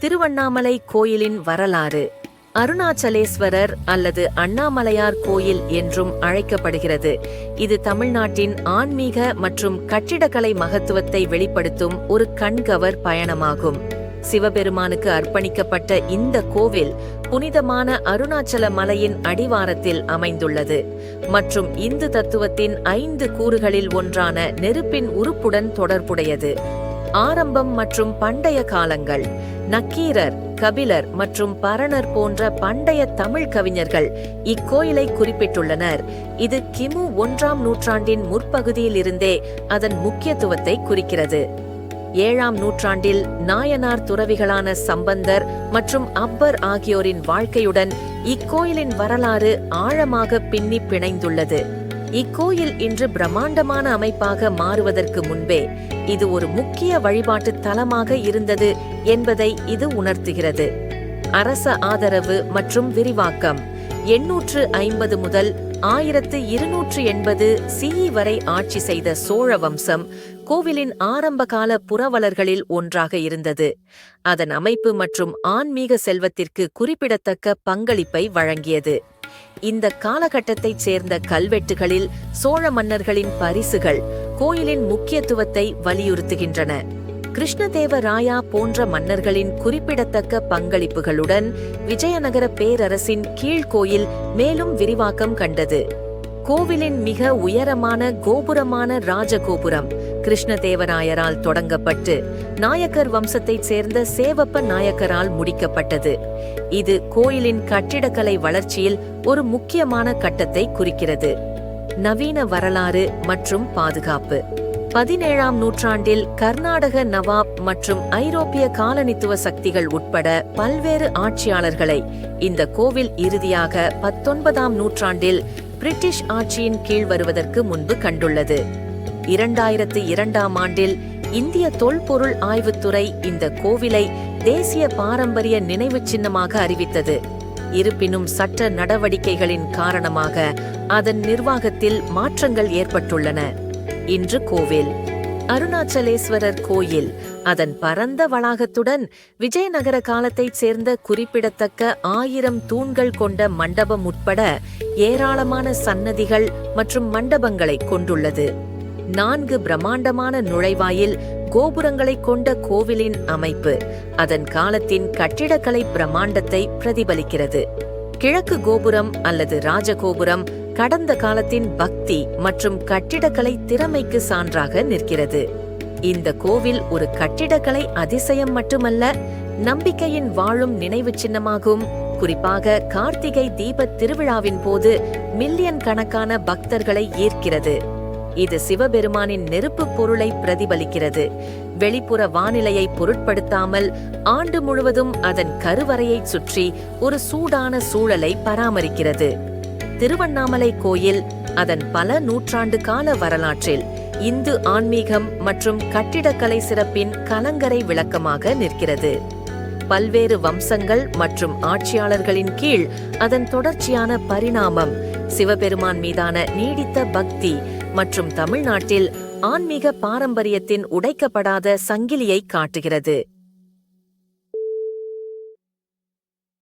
திருவண்ணாமலை கோயிலின் வரலாறு. அருணாச்சலேஸ்வரர் அல்லது அண்ணாமலையார் கோயில் என்றும் அழைக்கப்படுகிறது. இது தமிழ்நாட்டின் ஆன்மீக மற்றும் கட்டிடக்கலை மகத்துவத்தை வெளிப்படுத்தும் ஒரு கண்கவர் பயணமாகும். சிவபெருமானுக்கு அர்ப்பணிக்கப்பட்ட இந்த கோவில் புனிதமான அருணாச்சல மலையின் அடிவாரத்தில் அமைந்துள்ளது. மற்றும் இந்து தத்துவத்தின் ஐந்து கூறுகளில் ஒன்றான நெருப்பின் உறுப்புடன் தொடர்புடையது. ஆரம்பம் மற்றும் பண்டைய காலங்கள். நக்கீரர் கபிலர் மற்றும் பரணர் போன்ற பண்டைய தமிழ் கவிஞர்கள் இக்கோயிலை குறிப்பிட்டுள்ளனர். இது கிமு ஒன்றாம் நூற்றாண்டின் முற்பகுதியில் இருந்தே அதன் முக்கியத்துவத்தை குறிக்கிறது. ஏழாம் நூற்றாண்டில் நாயனார் துறவிகளான சம்பந்தர் மற்றும் அப்பர் ஆகியோரின் வாழ்க்கையுடன் இக்கோயிலின் வரலாறு ஆழமாக பின்னி பிணைந்துள்ளது. இக்கோயில் இன்று பிரம்மாண்டமான அமைப்பாக மாறுவதற்கு முன்பே இது ஒரு முக்கிய வழிபாட்டு தலமாக இருந்தது என்பதை இது உணர்த்துகிறது. அரச ஆதரவு மற்றும் விரிவாக்கம். எண்ணூற்று ஐம்பது முதல் ஆயிரத்து இருநூற்று எண்பது சிஇ வரை ஆட்சி செய்த சோழ வம்சம் கோவிலின் ஆரம்பகால புரவலர்களில் ஒன்றாக இருந்தது. அதன் அமைப்பு மற்றும் ஆன்மீக செல்வத்திற்கு குறிப்பிடத்தக்க பங்களிப்பை வழங்கியது. இந்த காலகட்டத்தைச் சேர்ந்த கல்வெட்டுகளில் சோழ மன்னர்களின் பரிசுகள் கோயிலின் முக்கியத்துவத்தை வலியுறுத்துகின்றன. கிருஷ்ணதேவராயா போன்ற மன்னர்களின் குறிப்பிடத்தக்க பங்களிப்புகளுடன் விஜயநகர பேரரசின் கீழ்கோயில் மேலும் விரிவாக்கம் கண்டது. கோவிலின் மிக உயரமான கோபுரமான ராஜகோபுரம் கிருஷ்ணதேவராயரால் தொடங்கப்பட்டு நாயக்கர் வம்சத்தைச் சேர்ந்த சேவப்ப நாயக்கரால் முடிக்கப்பட்டது. இது கோயிலின் கட்டிடக்கலை வளர்ச்சியில் ஒரு முக்கியமான கட்டத்தை குறிக்கிறது. நவீன வரலாறு மற்றும் பாதுகாப்பு. பதினேழாம் நூற்றாண்டில் கர்நாடக நவாப் மற்றும் ஐரோப்பிய காலனித்துவ சக்திகள் உட்பட பல்வேறு ஆட்சியாளர்களை இந்த கோவில் இறுதியாக பத்தொன்பதாம் நூற்றாண்டில் பிரிட்டிஷ் ஆட்சியின் கீழ் வருவதற்கு முன்பு கண்டுள்ளது. இரண்டாயிரத்து இரண்டாம் ஆண்டில் இந்திய தொல்பொருள் ஆய்வுத்துறை இந்த கோவிலை தேசிய பாரம்பரிய நினைவு சின்னமாக அறிவித்தது. இருப்பினும் சட்ட நடவடிக்கைகளின் காரணமாக அதன் நிர்வாகத்தில் மாற்றங்கள் ஏற்பட்டுள்ளன. இன்று கோவில். அருணாச்சலேஸ்வரர் கோயில். அதன் பரந்த வளாகத்துடன் விஜயநகர காலத்தைச் சேர்ந்த குறிப்பிடத்தக்க ஆயிரம் தூண்கள் கொண்ட மண்டபம் உட்பட ஏராளமான சன்னதிகள் மற்றும் மண்டபங்களை கொண்டுள்ளது. நான்கு பிரம்மாண்டமான நுழைவாயில் கோபுரங்களை கொண்ட கோவிலின் அமைப்பு. அதன் காலத்தின் கட்டிடக்கலை பிரம்மாண்டத்தை பிரதிபலிக்கிறது. கிழக்கு கோபுரம் அல்லது ராஜகோபுரம் கடந்த காலத்தின் பக்தி மற்றும் கட்டிடக்கலை திறமைக்கு சான்றாக நிற்கிறது. இந்த கோவில் ஒரு கட்டிடக்கலை அதிசயம் மட்டுமல்ல நம்பிக்கையின் வாழும் நினைவு சின்னமாகும். குறிப்பாக கார்த்திகை தீப திருவிழாவின் போது மில்லியன் கணக்கான பக்தர்களை ஈர்க்கிறது. இது சிவபெருமானின் நெருப்பு பொருளை பிரதிபலிக்கிறது. வெளிப்புற வானிலையை பொருட்படுத்தாமல் ஆண்டு முழுவதும் அதன் கருவறையைச் சுற்றி ஒரு சூடான சூழலை பராமரிக்கிறது. திருவண்ணாமலை கோயில் அதன் பல நூற்றாண்டு கால வரலாற்றில் இந்து ஆன்மீகம் மற்றும் கட்டிடக்கலை சிறப்பின் கலங்கரை விளக்கமாக நிற்கிறது. பல்வேறு வம்சங்கள் மற்றும் ஆட்சியாளர்களின் கீழ் அதன் தொடர்ச்சியான பரிணாமம் சிவபெருமான் மீதான நீடித்த பக்தி மற்றும் தமிழ்நாட்டில் ஆன்மீக பாரம்பரியத்தின் உடைக்கப்படாத சங்கிலியை காட்டுகிறது.